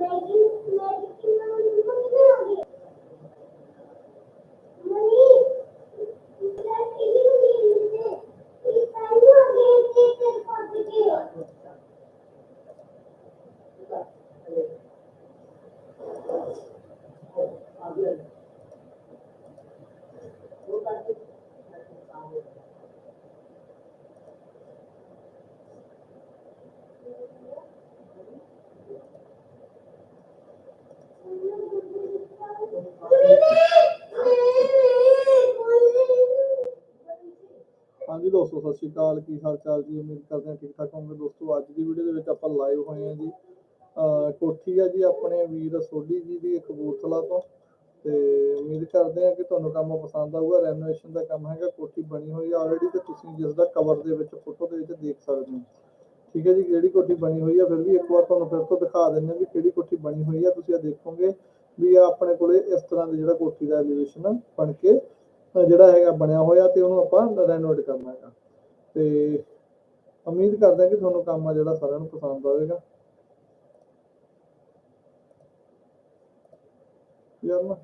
Amen. ਹਾਂਜੀ ਦੋਸਤੋ, ਸਤਿ ਸ਼੍ਰੀ ਅਕਾਲ। ਕੀ ਹਾਲ ਚਾਲ ਜੀ? ਉਮੀਦ ਕਰਦੇ ਹਾਂ ਠੀਕ ਠਾਕ ਹੋਵੋਗੇ। ਦੋਸਤੋ, ਅੱਜ ਦੀ ਵੀਡੀਓ ਦੇ ਵਿੱਚ ਆਪਾਂ ਲਾਈਵ ਹੋਏ ਹਾਂ ਜੀ। ਕੋਠੀ ਹੈ ਜੀ ਆਪਣੇ ਵੀਰ ਸੋਢੀ ਜੀ ਦੀ ਕਬੂਰਥਲਾ ਤੋਂ। ਤੇ ਉਮੀਦ ਕਰਦੇ ਹਾਂ ਕਿ ਤੁਹਾਨੂੰ ਕੰਮ ਪਸੰਦ ਆਊਗਾ। ਰੈਨੋਵੇਸ਼ਨ ਦਾ ਕੰਮ ਹੈਗਾ, ਕੋਠੀ ਬਣੀ ਹੋਈ ਹੈ ਆਲਰੇਡੀ ਤੇ ਤੁਸੀਂ ਜਿਸ ਦਾ ਕਵਰ ਦੇ ਵਿੱਚ ਫੋਟੋ ਦੇ ਵਿੱਚ ਦੇਖ ਸਕਦੇ ਹੋ। ਠੀਕ ਹੈ ਜੀ ਜਿਹੜੀ ਕੋਠੀ ਬਣੀ ਹੋਈ ਹੈ ਫਿਰ ਵੀ ਇੱਕ ਵਾਰ ਤੁਹਾਨੂੰ ਫਿਰ ਤੋਂ ਦਿਖਾ ਦਿੰਦੇ ਹਾਂ ਵੀ ਕਿਹੜੀ ਕੋਠੀ ਬਣੀ ਹੋਈ ਹੈ ਤੁਸੀਂ ਇਹ ਦੇਖੋਗੇ। ਵੀ ਆਪਣੇ ਕੋਲੇ ਇਸ ਤਰ੍ਹਾਂ ਦੀ ਜਿਹੜਾ ਕੋਠੀ ਦਾ ਐਲੀਵੇਸ਼ਨ ਬਣ ਕੇ ਜਿਹੜਾ ਹੈਗਾ ਬਣਿਆ ਹੋਇਆ ਤੇ ਉਹਨੂੰ ਆਪਾਂ ਰੈਨੋਵੇਟ ਕਰਨਾ ਹੈਗਾ। ਤੇ ਉਮੀਦ ਕਰਦੇ ਹਾਂ ਕਿ ਤੁਹਾਨੂੰ ਕੰਮ ਆ ਜਿਹੜਾ ਸਾਰਿਆਂ ਨੂੰ ਪਸੰਦ ਆਵੇਗਾ। ਯਾਰ ਨਾ।